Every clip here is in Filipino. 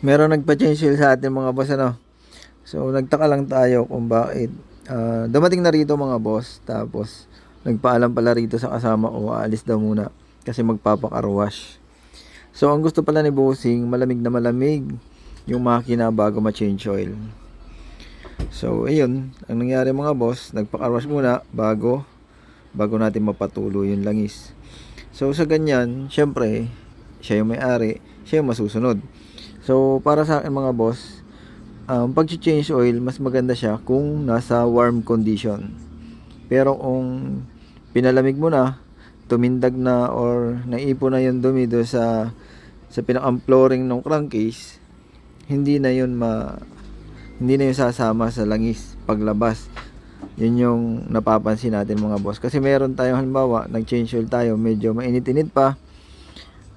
meron nagpa-change oil sa atin mga boss ano. So nagtaka lang tayo kung bakit ah, dumating na rito mga boss tapos nagpaalam pala rito sa kasama o aalis daw muna kasi magpapakarwash. So ang gusto pala ni Bossing malamig na malamig yung makina bago ma-change oil. So ayun, ang nangyari mga boss, nagpakarwash muna bago bago natin mapatuloy yung langis. So sa ganyan, syempre, siya yung may-ari, siya yung masusunod. So para sa akin mga boss, um, pag change oil, mas maganda siya kung nasa warm condition. Pero kung pinalamig mo na, tumindag na or naipon na yung dumi do sa sa pinakang flooring ng crankcase, hindi na yun ma hindi na yun sasama sa langis paglabas. Yun yung napapansin natin mga boss. Kasi meron tayo halimbawa, nag-change oil tayo, medyo mainit-init pa.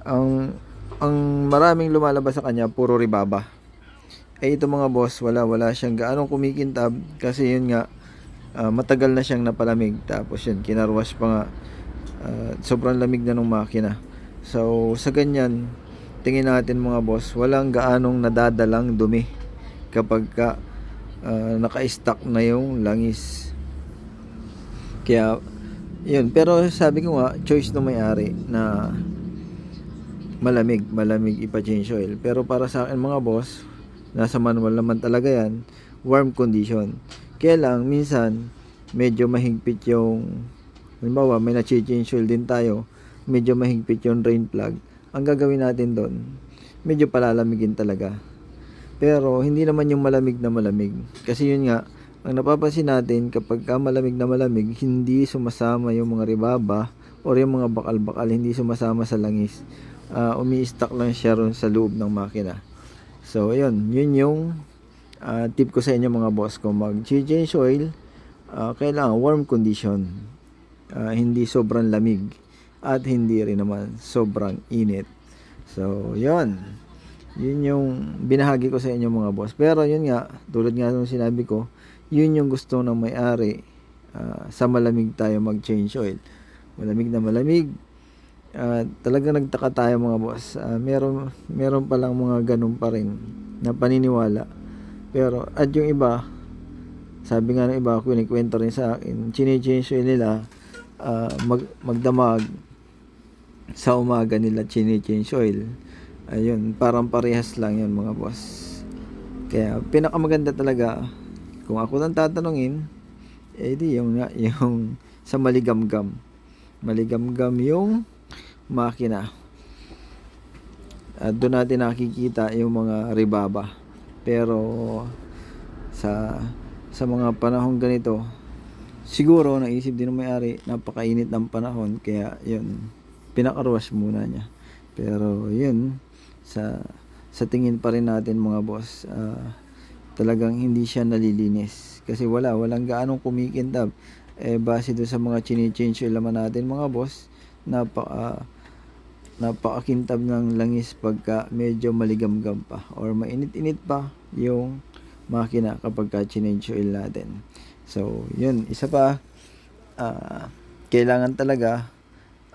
Ang ang maraming lumalabas sa kanya puro ribaba. Eh ito mga boss, wala wala siyang gaanong kumikintab kasi yun nga ah, matagal na siyang napalamig tapos yun kinarwash pa nga ah, sobrang lamig na ng makina. So sa ganyan tingin natin mga boss, walang gaanong nadadalang dumi kapag ka ah, naka-stack na yung langis. Kaya yun, pero sabi ko nga choice ng may-ari na malamig, malamig ipa-change oil. Pero para sa akin mga boss, nasa manual naman talaga yan, warm condition. Kaya lang, minsan, medyo mahigpit yung, halimbawa, may na-change oil din tayo, medyo mahigpit yung drain plug. Ang gagawin natin doon, medyo palalamigin talaga. Pero, hindi naman yung malamig na malamig. Kasi yun nga, ang napapansin natin, kapag ka malamig na malamig, hindi sumasama yung mga ribaba or yung mga bakal-bakal, hindi sumasama sa langis uh, umi-stack lang siya ron sa loob ng makina. So, ayun, yun yung uh, tip ko sa inyo mga boss kung mag-change oil, uh, kailangan warm condition. Uh, hindi sobrang lamig at hindi rin naman sobrang init. So, yun. Yun yung binahagi ko sa inyo mga boss. Pero yun nga, tulad nga nung sinabi ko, yun yung gusto ng may-ari uh, sa malamig tayo mag-change oil. Malamig na malamig, uh, talaga nagtaka tayo mga boss. Uh, meron meron pa lang mga ganun pa rin na paniniwala. Pero at yung iba, sabi nga ng iba, kinikwento rin sa akin, chine-change oil nila uh, mag, magdamag sa umaga nila chine-change oil. Ayun, parang parehas lang yun mga boss. Kaya pinakamaganda talaga kung ako nang tatanungin, eh di yung, yung sa maligamgam. Maligamgam yung makina. At doon natin nakikita yung mga ribaba. Pero sa sa mga panahon ganito, siguro naisip din ng may-ari, napakainit ng panahon kaya yun, pinakarwash muna niya. Pero yun, sa sa tingin pa rin natin mga boss, uh, talagang hindi siya nalilinis. Kasi wala, walang gaanong kumikintab. Eh, base doon sa mga chini-change oil naman natin mga boss, napaka napakakintab ng langis pagka medyo maligamgam pa or mainit-init pa yung makina kapag ka change oil natin. So, yun. Isa pa, uh, kailangan talaga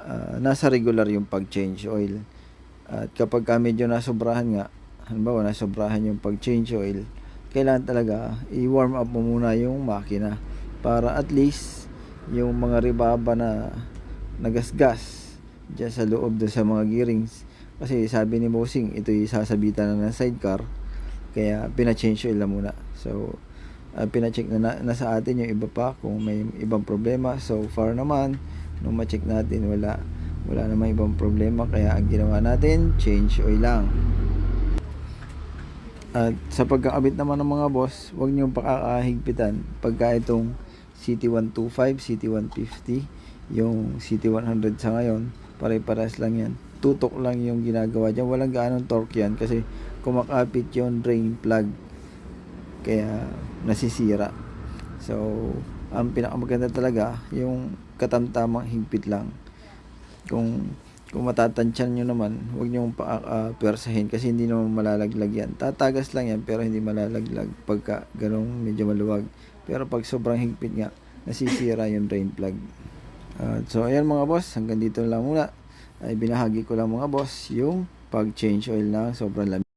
uh, nasa regular yung pag-change oil. At kapag ka medyo nasobrahan nga, halimbawa nasobrahan yung pag-change oil, kailangan talaga i-warm up mo muna yung makina para at least yung mga ribaba na nagasgas dyan sa loob do sa mga gearings. Kasi sabi ni Bossing ito yung sasabitan na ng sidecar. Kaya pina-change oil na muna. So uh, pina-check na, na, na sa atin yung iba pa kung may ibang problema. So far naman nung ma-check natin wala wala namang ibang problema. Kaya ang ginawa natin change oil lang. At sa pagkakabit naman ng mga boss huwag niyong pakakahigpitan pagka itong CT125 CT150 yung CT100 sa ngayon pare-pares lang yan. Tutok lang yung ginagawa dyan. Walang gaanong torque yan kasi kumakapit yung drain plug. Kaya nasisira. So ang pinakamaganda talaga yung katamtamang higpit lang. Kung kung matatansyan nyo naman huwag nyo uh, persahin kasi hindi naman malalaglag yan. Tatagas lang yan pero hindi malalaglag pagka ganong medyo maluwag pero pag sobrang higpit nga nasisira yung drain plug Uh, so ayan mga boss, hanggang dito lang muna. Ay binahagi ko lang mga boss yung pag-change oil ng sobrang lamig.